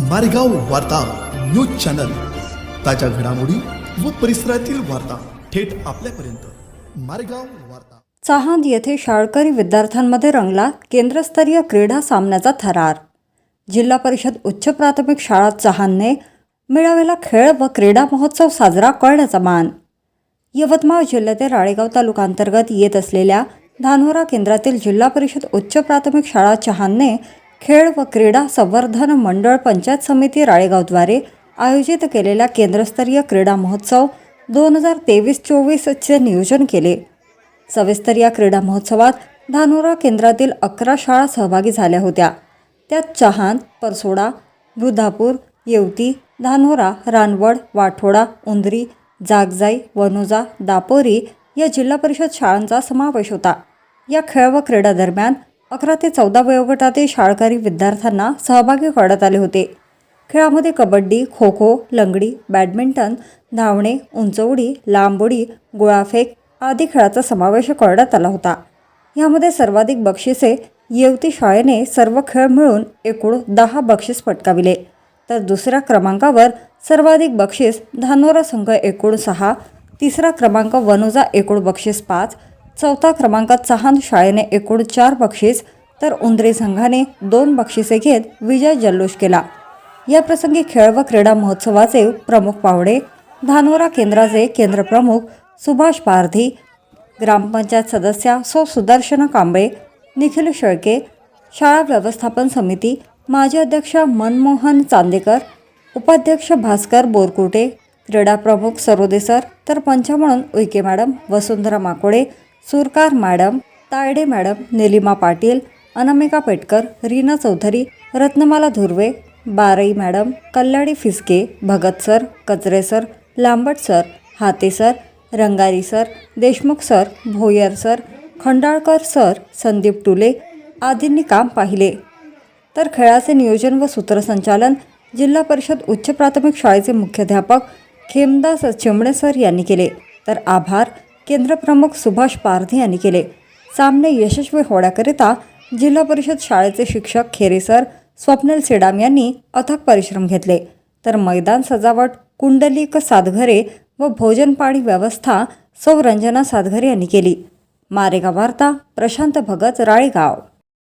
मारेगाव वार्ता news channel. ताज्या घडामोडी व परिसरातील वार्ता थेट आपल्यापर्यंत. मारेगाव वार्ता. चाहांद येथे शाळकरी विद्यार्थ्यांमध्ये रंगला केंद्रस्तरीय क्रीडा सामन्याचा थरार. जिल्हा परिषद उच्च प्राथमिक शाळा चहानने मिळालेला खेळ व क्रीडा महोत्सव साजरा करण्याचा मान. यवतमाळ जिल्ह्यातील राळेगाव तालुकांतर्गत येत असलेल्या धानोरा केंद्रातील जिल्हा परिषद उच्च प्राथमिक शाळा चहानने खेळ व क्रीडा संवर्धन मंडळ पंचायत समिती राळेगावद्वारे आयोजित केलेल्या केंद्रस्तरीय क्रीडा महोत्सव दोन हजार तेवीस चोवीसचे नियोजन केले. सविस्तर या क्रीडा महोत्सवात धानोरा केंद्रातील अकरा शाळा सहभागी झाल्या होत्या. त्यात चहान परसोडा वृद्धापूर येवती धानोरा रानवड वाठोडा उंदरी जागजाई वनोजा दापोरी या जिल्हा परिषद शाळांचा समावेश होता. या खेळ व क्रीडा दरम्यान अकरा ते चौदा वयोगटातील शाळकरी विद्यार्थ्यांना सहभागी करण्यात आले होते. खेळामध्ये कबड्डी खो खो लंगडी बॅडमिंटन धावणे उंचवडी लांबोडी गोळाफेक आदी खेळाचा समावेश करण्यात आला होता. यामध्ये सर्वाधिक बक्षिसे येवती शाळेने सर्व खेळ मिळून एकूण दहा बक्षीस पटकाविले. तर दुसऱ्या क्रमांकावर सर्वाधिक बक्षीस धानोरा संघ एकूण सहा तिसरा क्रमांक वनोजा एकूण बक्षीस पाच चौथा क्रमांकात चहान शाळेने एकूण चार बक्षीस तर उंदरी संघाने दोन बक्षिसे घेत विजय जल्लोष केला. या प्रसंगी खेळ व क्रीडा महोत्सवाचे प्रमुख पाहुणे धानोरा केंद्राचे केंद्रप्रमुख सुभाष पारधी ग्रामपंचायत सदस्या सौ सुदर्शन कांबळे निखिल शेळके शाळा व्यवस्थापन समिती माजी अध्यक्ष मनमोहन चांदेकर उपाध्यक्ष भास्कर बोरकुटे क्रीडा प्रमुख सरोदे सर तर पंच म्हणून Uikey madam Vasundhara Makode Surkar madam Taide madam Nilima Patil Anamika Petkar Rina Chaudhari Ratnamala Dhurve Barai madam Kalyani Fiske Bhagat sir Kachare sir Lambat sir Hate sir Rangari sir Deshmukh sir Bhoyar sir Khandalkar sir Sandeep Tule आदींनी काम पाहिले. तर खेळाचे नियोजन व सूत्रसंचालन जिल्हा परिषद उच्च प्राथमिक शाळेचे मुख्याध्यापक खेमदास चिमणे सर यांनी केले. तर आभार. केंद्रप्रमुख सुभाष पारधी यांनी केले. सामने यशस्वी होण्याकरिता जिल्हा परिषद शाळेचे शिक्षक खेरेसर स्वप्नील सेडाम यांनी अथक परिश्रम घेतले. तर मैदान सजावट कुंडलिक सातघरे व भोजनपाणी व्यवस्था सौ रंजना सातघरे यांनी केली. मारेगाव वार्ता प्रशांत भगत राळेगाव.